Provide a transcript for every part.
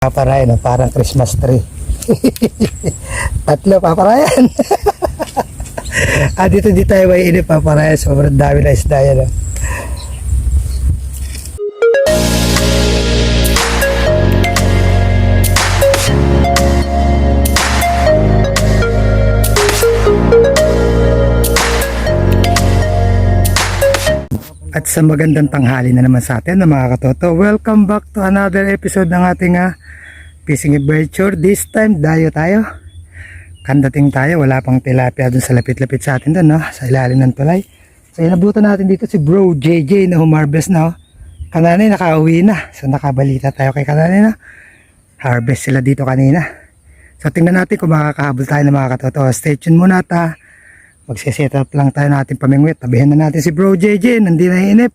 Paparay no, parang Christmas tree. Tatlo paparayan. ah, dito di tayo may inip paparayan. Sobrang dami na isda yan. No? At sa magandang tanghali na naman sa atin na mga katoto, welcome back to another episode ng ating ah, fishing adventure. This time, dayo tayo. Kandating tayo, wala pang tilapia dun sa lapit-lapit sa atin dun, no? sa ilalim ng tulay. So inabutan natin dito si bro JJ na humarvest na. Oh. Kananay nakauwi na. So nakabalita tayo kay kananay na. Harvest sila dito kanina. So tingnan natin kung makakahabol tayo ng mga katoto. Stay tuned muna ta. Magsiset up lang tayo natin pamingwit. Tabihin na natin si bro JJ. Nandi na inip.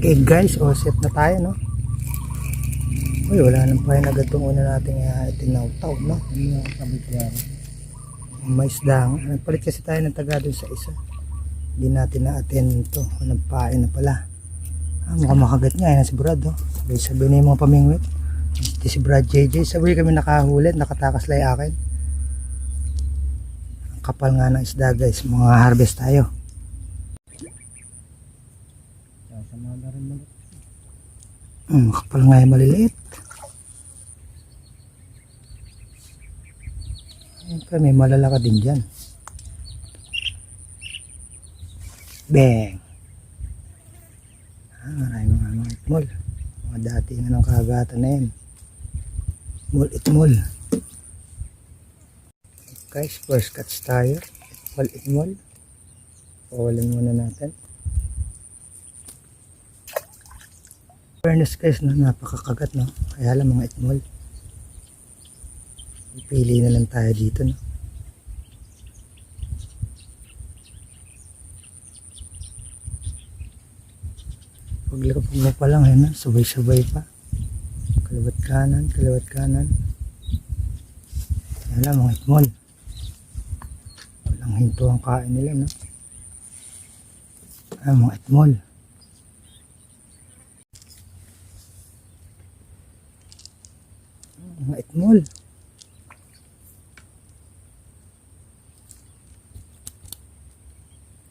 Okay guys, o set na tayo no. Uy, wala nang pa agad itong una nating uh, itinawtaw no. Ano yung kabit yan? May isda nga. Nagpalit kasi tayo ng taga doon sa isa. Hindi natin na-attend ito. Nagpain na pala. Ah, mukhang makagat nga. Yan si Brad oh. Sabay sabi na yung mga pamingwit. Si Brad JJ. Sabay kami nakahulit. Nakatakas lang akin. Kapal nga ng isda guys. Mga harvest tayo. Hmm, kapal nga yung maliliit. Siyempre, may malalaka din dyan. Bang! Ah, maraming mga mga itmol. Mga dati na ng kagatan na yan. Itmol, itmol. Guys, first catch tayo. Itmol, itmol. Pawalin muna natin. fairness guys no, napakakagat no? Kaya lang mga itmol pili na lang tayo dito no? Paglakapag mo pa lang yun sabay sabay pa. Kalawat kanan kalawat kanan. Lang mga itmol hinto ang kain nila no ah, mga itmol mga itmol.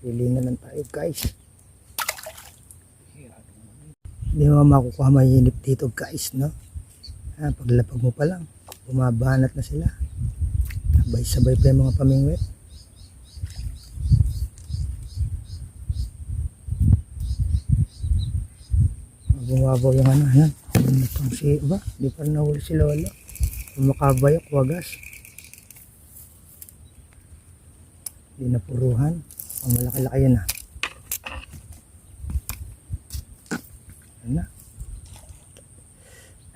Pili na lang tayo guys. Hindi mo makukuha mainip dito guys, no? Ah, paglapag mo pa lang, bumabanat na sila. Sabay-sabay pa yung mga pamingwit. Bumabaw yung ano, yan. Ano pang si, ba? Di pa nahuli si Lolo. Makabayok, wagas. Di na puruhan. Ang malaki-laki yan ah. Ayan na.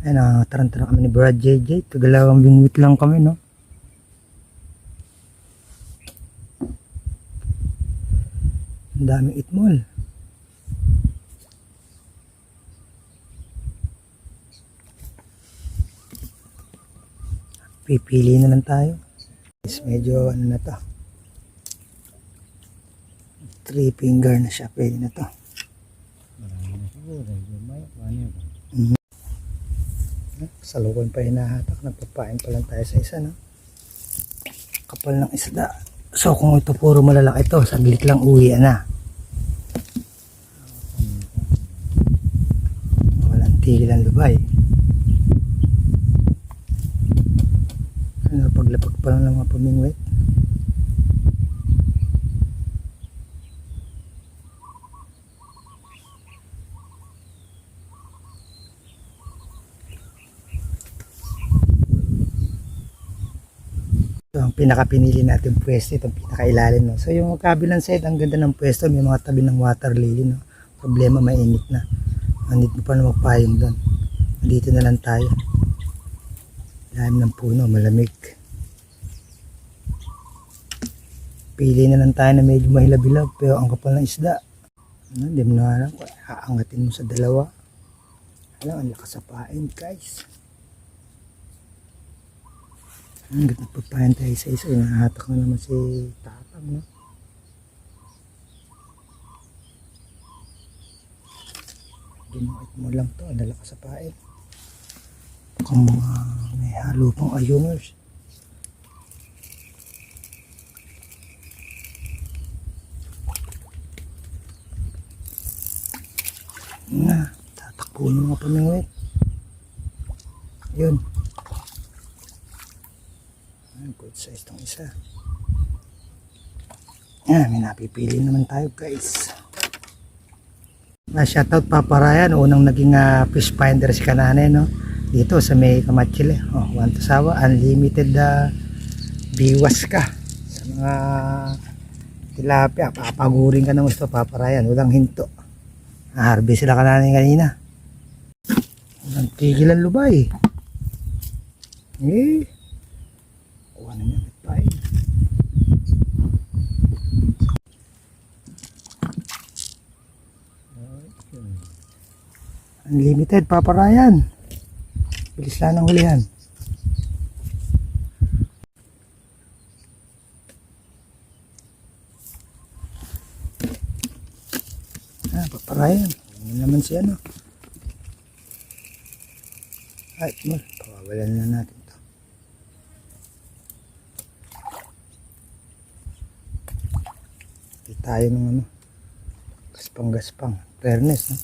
Ayan na, tarantara kami ni Brad JJ. Tagalawang bingwit lang kami, no? Ang daming itmol. Pipili na lang tayo. Is medyo ano na to. Three finger na siya. Pwede na to. Mhm. Sa lukon pa hinahatak. Nagpapain pa lang tayo sa isa. No? Kapal ng isda. So kung ito puro malalaki to, saglit lang uwi na. Walang tigil ang lubay. Paglapag pa lang ng mga pamingwit. Ito ang pinakapinili natin pwesto, itong pinakailalim. No? So yung kabilang side, ang ganda ng pwesto, may mga tabi ng water lily. No? Problema, mainit na. Mainit mo pa na magpayong doon. Dito na lang tayo. Lalim ng puno, malamig. Pili na lang tayo na medyo mahilabilab pero ang kapal ng isda. Ano, Hindi mo na alam kung aangatin mo sa dalawa. Alam, ang lakas sa pain guys. Hanggat nagpapayan tayo sa isa, nahatak na naman si tatang, no? Ginawit mo lang to, ang lakas sa pain. Kung mga may halo pang ayungers. Na, tatakbo ng mga pamingwit. Yun. Ah, Good size tong isa. Yan, may napipili naman tayo guys. Na shoutout Papa Ryan, unang naging ah, fish finder si Kanane no. Dito sa may Kamachile. Oh, Wantasawa, unlimited uh, biwas ka sa mga tilapia. Papagurin ka ng gusto Papa Ryan, walang hinto. Harvest sila Kanane kanina. Walang tigil ang lubay. Eh. Kuha na niya eh. Unlimited, Papa Ryan. Bilis lang ng hulihan. Ah, Papa Ryan. Yan naman si ano. Ay, mo. Pawawalan na natin to. Hindi tayo ng ano. Gaspang-gaspang. Fairness, no?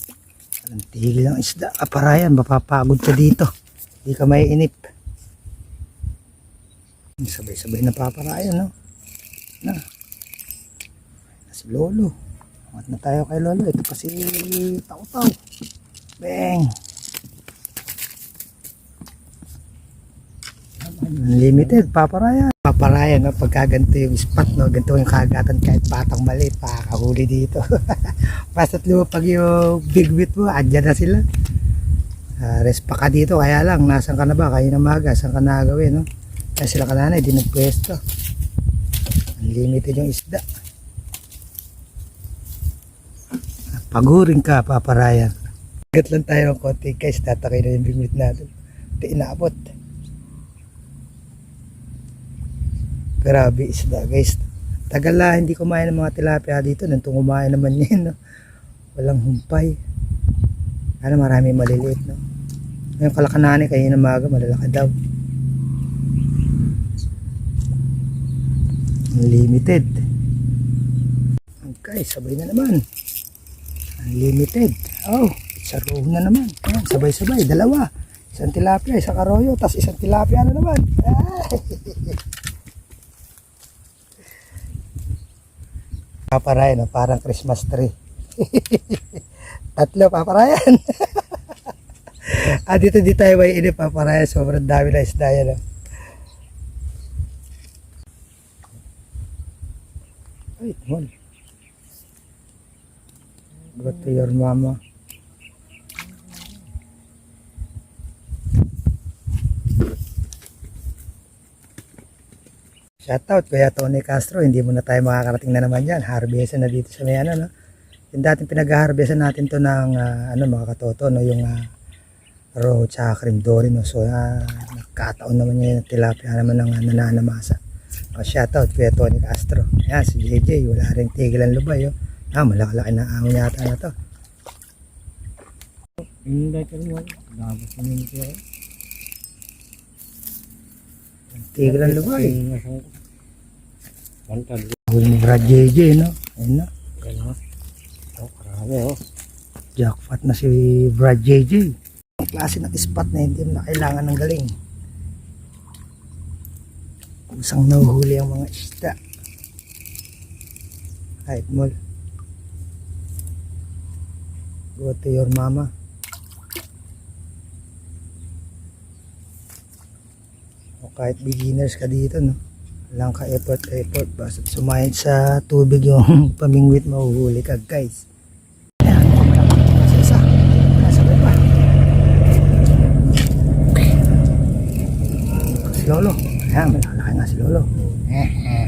Walang tigil ang isda. Aparayan, mapapagod ka dito. Hindi ka may inip. Sabay-sabay na paparayan, no? Na. Si Lolo. Angat na tayo kay Lolo. Ito pa si Tau-Tau. Bang! Unlimited, paparayan. Paparayan, no? Pagka ganito yung spot, no? Ganito yung kagatan kahit patang maliit, pakakahuli dito. Basta't lumapag yung big wheat mo, andyan na sila. Uh, rest pa ka dito, kaya lang, nasan ka na ba? Kayo na maga, saan ka nagawin, no? Kaya sila kanana, hindi nagpwesto. Unlimited yung isda. Pagurin ka, paparayan. Gat lang tayo ng konti, guys. Tatakay na yung big wheat natin. Hindi inaabot. Grabe isda, guys. Tagal na hindi kumain ng mga tilapia dito. Nang kumain naman yan, no? Walang humpay. Ano, marami maliliit, no? Yung kalakanani kayo na maga, malalaki daw. Unlimited. Okay, sabay na naman. Unlimited. Oh, isa row na naman. Ayan, sabay-sabay, dalawa. Isang tilapia, isang karoyo, tas isang tilapia na naman. Ay! Paparayan, parang Christmas tree. Tatlo, paparayan. ah, dito di tayo may inip, paparayan. Sobrang dami na isda yan. No? Ay. Go to your mama. Shoutout Kuya Tony Castro, hindi mo na tayo makakarating na naman yan. Harvestan na dito sa may ano, no? Yung dating pinag-harvestan natin to ng ah, ano mga katoto, no? Yung uh, raw tsaka cream dory, no? So, uh, nagkataon naman yung tilapia naman ng uh, nananamasa. O, shoutout Kuya Tony Castro. Yan, si JJ, wala rin tigilan lubay, oh. Ah, malaki na ahon yata na to. Hindi ka rin wala. Dapat namin siya. Tigilan lubay. Pantal. Huli ni Brad JJ, no? Ayun na. Gano'n. Oh, karami oh. Jackpot na si Brad JJ. Ang klase ng spot na hindi mo na kailangan ng galing. Kusang nahuhuli ang mga isda. Kahit mall. Go to your mama. O kahit beginners ka dito, no? Walang ka effort effort. Basta sumayad sa tubig yung pamingwit mahuhuli ka, guys. Lolo. Ayan, malalaki nga si Lolo. Eh, eh.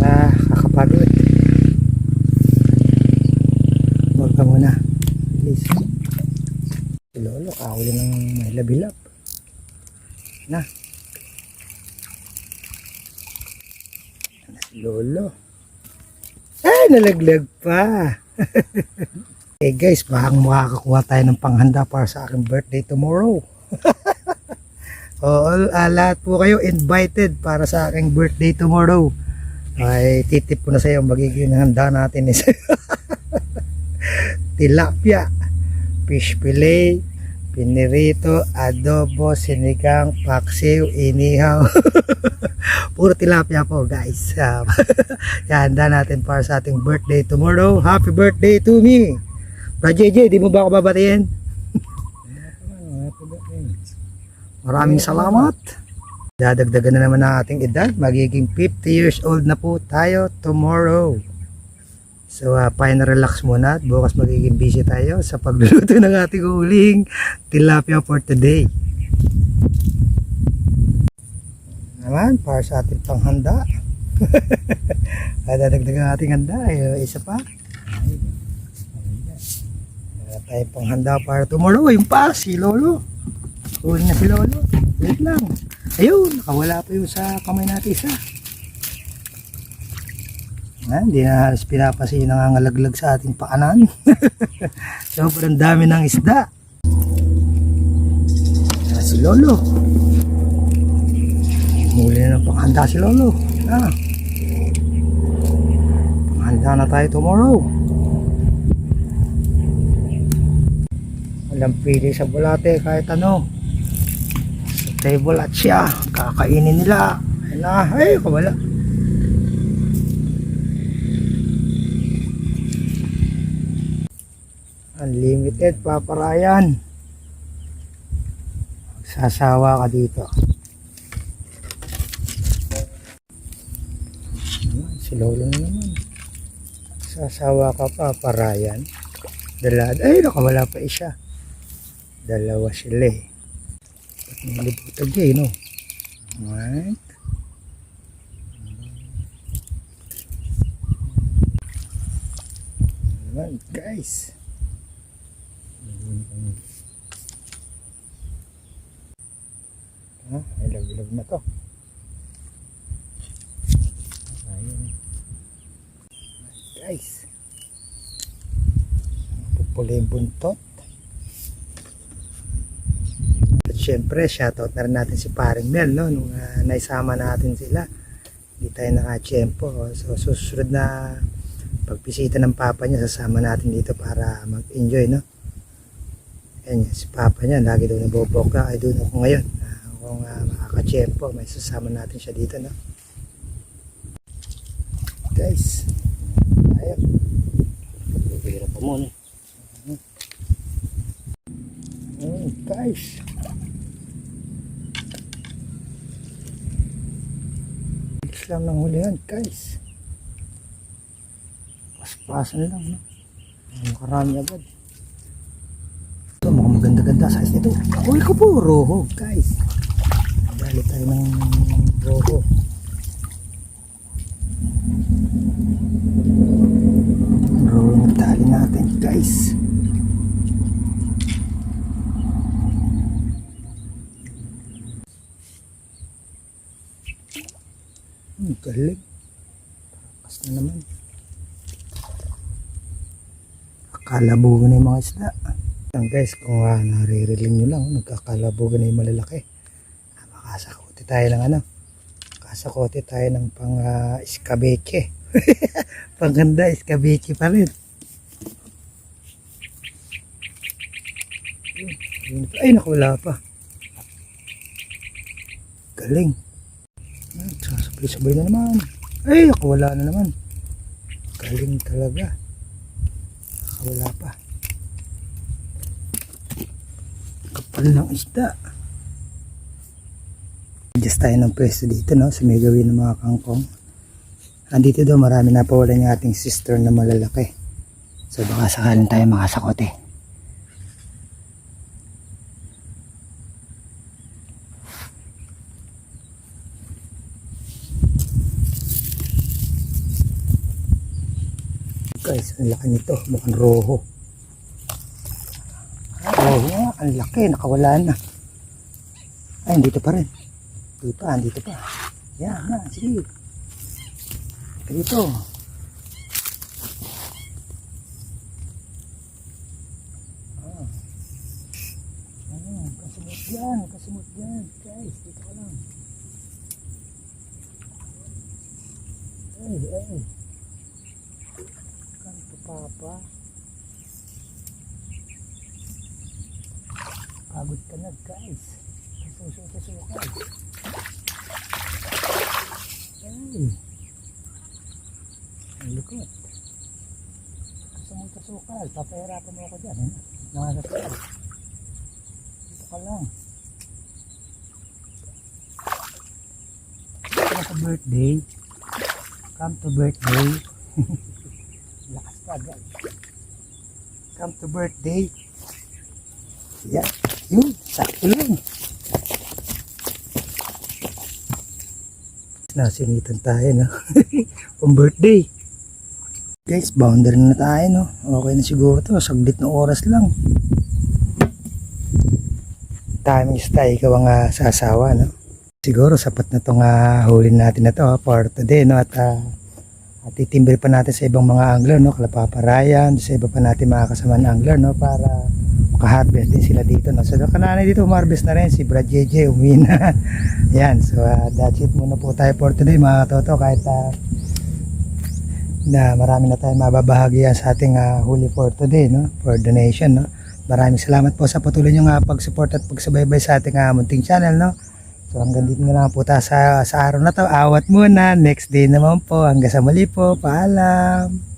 Ah, kakapagod. Huwag ka muna. Please. Si Lolo, kahuli ng may labilap. Na. Lolo? Ay, nalaglag pa. Hey guys, baka makakakuha tayo ng panghanda para sa aking birthday tomorrow. Oo, ah, lahat po kayo invited para sa aking birthday tomorrow. Ay, titip ko na sa iyo magiging handa natin is tilapia, fish fillet, pinirito, adobo, sinigang, paksiw, inihaw. Puro tilapia po guys. Uh, handa natin para sa ating birthday tomorrow. Happy birthday to me! Bro JJ, di mo ba ako babatiin? Maraming salamat. Dadagdagan na naman ang ating edad. Magiging 50 years old na po tayo tomorrow. So, uh, relax muna at bukas magiging busy tayo sa pagluluto ng ating huling tilapia for today. Naman, para sa ating panghanda. Dadagdagan ang ating handa. Ay, isa pa. Wala tayong panghanda para tomorrow. Yung pa, si Lolo. Huli na si Lolo. Wait lang. Ayun, nakawala pa yung sa kamay natin isa. Hindi na halos pinapasin yung nangangalaglag sa ating paanan. Sobrang dami ng isda. Ah, si Lolo. Muli na ng panghanda si Lolo. Ah. Panghanda na tayo tomorrow. Walang pili sa bulate kahit ano. Sa table at siya. Kakainin nila. Ayun na. Ay, kawala. Unlimited paparayan. Sasawa ka dito. Ayan, Si Lolo na naman. Sasawa ka paparayan. Dala, ay nakawala pa isa. Dalawa sila eh. Nilibutag eh, no? Alright. Alright, guys. Ha? Ilog-ilog na to. Ayun. Guys. Pupuli yung buntot. At syempre, shoutout na rin natin si Paring Mel, no? Nung ah, naisama natin sila. Hindi tayo nakachempo. So, susunod na pagbisita ng papa niya, sasama natin dito para mag-enjoy, no? Yan, si papa niya, lagi doon naboboka. Ay, doon ako ngayon. Ah, kung uh, makakachempo, may sasama natin siya dito, no? Guys, ayun. Bibira pa muna. Oh, guys. Bilis lang ng hulihan, guys. Paspasan lang, no? Ang karami agad. Maganda-ganda size nito. Uy ko po, roho, guys. Dali tayo ng roho. Roho tali natin, guys. Hmm, galing. Pas na naman. Akalabugan na yung mga isda. Yan guys, kung uh, naririling nyo lang, nagkakalabugan na yung malalaki. Ah, makasakote tayo ng ano. Makasakote tayo ng pang uh, iskabeche. Panganda, iskabeche pa rin. Ay, nakawala pa. Galing. Ah, Sasabay-sabay na naman. Ay, nakawala na naman. Galing talaga. Nakawala pa. Kapal ng isda. Adjust tayo ng pwesto dito, no? Sa may gawin ng mga kangkong. Andito daw marami na pawalan yung ating sister na malalaki. So baka sakaling tayo makasakote. Guys, ang laki nito. Mukhang roho. Ang laki, nakawala na. Ay, dito pa rin. Dito pa, dito pa. Yan, na, sige. Dito. Ah. Ayan, kasunod yan, kasunod yan. Guys, dito ka lang. Ay, ay. Kanto papa. Pagod ka na guys. Kasuso-kasukal. Ay. Ang likot. Kasumul-kasukal. Papahirapan mo ako dyan. Eh? Mga kasukal. Dito ka lang. Come sa birthday. Come to birthday. Lakas ka guys. Come to birthday. Yan. Yun. Sakto lang. Nasinitan tayo no. Pang birthday. Guys, boundary na tayo no. Okay na siguro to. Saglit na oras lang. Timing stay ikaw ang ah, sasawa no. Siguro sapat na tong uh, huli natin na to ah, for today no. At uh, at itimbir pa natin sa ibang mga angler no. Kalapaparayan. Sa iba pa natin mga kasama na angler no. Para makaharvest din sila dito no. So kananay dito umarbest na rin si Brad JJ uwi na. Yan. So uh, that's it muna po tayo for today mga toto. Kahit uh, na marami na tayong mababahagian sa ating ah, huli for today no for donation no maraming salamat po sa patuloy nyo nga pag-support at pagsubaybay sa ating ah, munting channel no so hanggang dito na lang po tayo sa, sa araw na to awat muna next day naman po hanggang sa muli po paalam